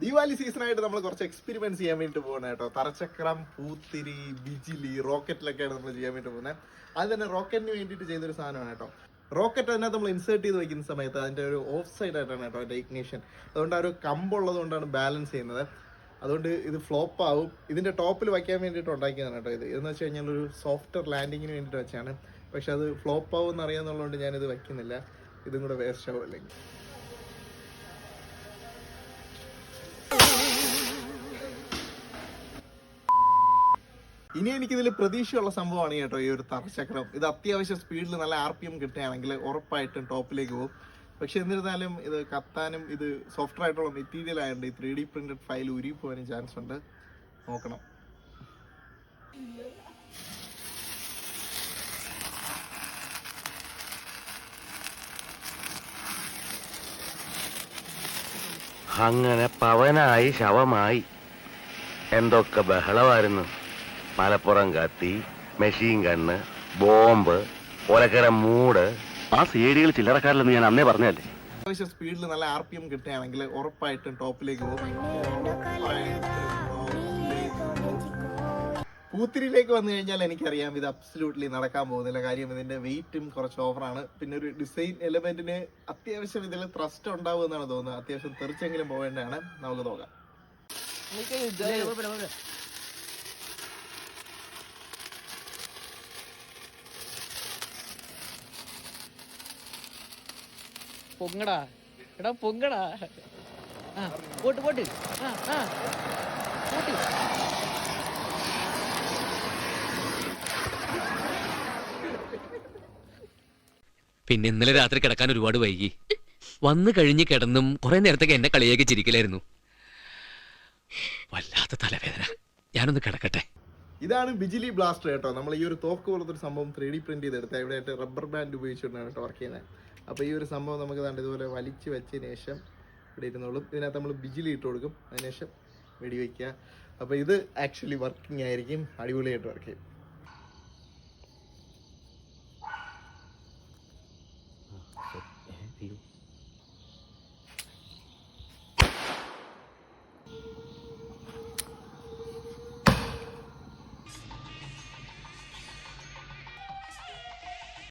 ദീപാവലി സീസണായിട്ട് നമ്മൾ കുറച്ച് എക്സ്പെരിമെന്റ്സ് ചെയ്യാൻ വേണ്ടി പോകുന്നത് കേട്ടോ തറച്ചക്രം പൂത്തിരി ബിജിലി റോക്കറ്റിലൊക്കെയാണ് നമ്മൾ ചെയ്യാൻ വേണ്ടി പോകുന്നത് അത് തന്നെ റോക്കറ്റിന് വേണ്ടിയിട്ട് ചെയ്തൊരു സാധനമാണ് കേട്ടോ റോക്കറ്റ് അതിനകത്ത് നമ്മൾ ഇൻസേർട്ട് ചെയ്ത് വെക്കുന്ന സമയത്ത് അതിന്റെ ഒരു ഓഫ് സൈഡ് ആയിട്ടാണ് കേട്ടോ അതിന്റെ ഇഗ്നേഷൻ അതുകൊണ്ട് ആ ഒരു കമ്പുള്ളത് കൊണ്ടാണ് ബാലൻസ് ചെയ്യുന്നത് അതുകൊണ്ട് ഇത് ഫ്ലോപ്പ് ആവും ഇതിന്റെ ടോപ്പിൽ വയ്ക്കാൻ വേണ്ടിയിട്ട് ഉണ്ടാക്കിയതാണ് കേട്ടോ ഇത് എന്ന് വെച്ച് കഴിഞ്ഞാൽ ഒരു സോഫ്റ്റ്വെയർ ലാൻഡിങ്ങിന് വേണ്ടിയിട്ട് വെച്ചാണ് പക്ഷെ അത് ഫ്ലോപ്പ് ആവും എന്ന് അറിയാന്നുള്ളതുകൊണ്ട് ഞാനിത് വെക്കുന്നില്ല ഇതും കൂടെ വേസ്റ്റ് ആവും അല്ലെങ്കിൽ. ഇനി എനിക്കിതിൽ പ്രതീക്ഷയുള്ള സംഭവമാണ് കേട്ടോ ഈ ഒരു തറച്ചക്രം. ഇത് അത്യാവശ്യം സ്പീഡിൽ നല്ല ആർ പി എം കിട്ടുകയാണെങ്കിൽ ഉറപ്പായിട്ടും ടോപ്പിലേക്ക് പോകും. പക്ഷെ എന്നിരുന്നാലും ഇത് കത്താനും ഇത് സോഫ്റ്റ്വെയർ ആയിട്ടുള്ള മെറ്റീരിയൽ ആയതുകൊണ്ട് ഈ ത്രീ ഡി പ്രിന്റഡ് ഫയൽ ഉരുകി ചാൻസ് ഉണ്ട്. നോക്കണം. അങ്ങനെ പവനായി ശവമായി. എന്തൊക്കെ ബഹളമായിരുന്നു. മലപ്പുറം കത്തി മെഷീൻ കണ്ണ് ബോംബ് ഒലക്കര മൂട്. ആ സീഡികൾ ചില്ലറക്കാരില്ലെന്ന് ഞാൻ അന്നേ പറഞ്ഞല്ലേ അത്യാവശ്യം സ്പീഡിൽ നല്ല ആർ പി എം കിട്ടുകയാണെങ്കിൽ ഉറപ്പായിട്ടും ടോപ്പിലേക്ക് പോകും. പൂത്തിരിയിലേക്ക് വന്നു കഴിഞ്ഞാൽ എനിക്കറിയാം ഇത് അബ്സല്യൂട്ട്ലി നടക്കാൻ പോകുന്നില്ല. കാര്യം ഇതിന്റെ വെയിറ്റും കുറച്ച് ഓവറാണ് പിന്നെ ഒരു ഡിസൈൻ എലമെന്റിന് അത്യാവശ്യം ഇതിൽ ത്രസ്റ്റ് ഉണ്ടാവും എന്നാണ് തോന്നുന്നത്. അത്യാവശ്യം തെറിച്ചെങ്കിലും പോകേണ്ടതാണ് നമുക്ക് നോക്കാം. പൊങ്ങടാ. എടാ പൊങ്ങടാ. ആ പോട്ട് പോട്ട്. ആ ആ പോട്ട് പിന്നെ ഇന്നലെ രാത്രി കിടക്കാൻ ഒരുപാട് വൈകി. വന്നു കഴിഞ്ഞ് കിടന്നും കുറെ നേരത്തേക്ക് എന്നെ കളിയാക്കി ചിരിക്കലായിരുന്നു. വല്ലാത്ത തലവേദന. ഞാനൊന്ന് കിടക്കട്ടെ. ഇതാണ് ബിജിലി ബ്ലാസ്റ്റർ കേട്ടോ. നമ്മൾ ഈ ഒരു തോക്ക് പോലത്തെ ഒരു സംഭവം ത്രീ ഡി പ്രിന്റ് ചെയ്തെടുത്ത്. എവിടെ ആയിട്ട് റബ്ബർ ബാൻഡ് ഉപയോഗിച്ചുകൊണ്ടാണ് കേട്ടോ വർക്ക് ചെയ്യുന്നത് അപ്പോൾ ഈ ഒരു സംഭവം നമുക്ക് ദാണ്ട് ഇതുപോലെ വലിച്ചു വെച്ചതിന് ശേഷം ഇവിടെ ഇരുന്നോളും. ഇതിനകത്ത് നമ്മൾ ബിജിലി ഇട്ട് കൊടുക്കും. അതിനുശേഷം വെടിവെക്കുക. അപ്പോൾ ഇത് ആക്ച്വലി വർക്കിംഗ് ആയിരിക്കും. അടിപൊളിയായിട്ട് വർക്ക് ചെയ്യും. viu?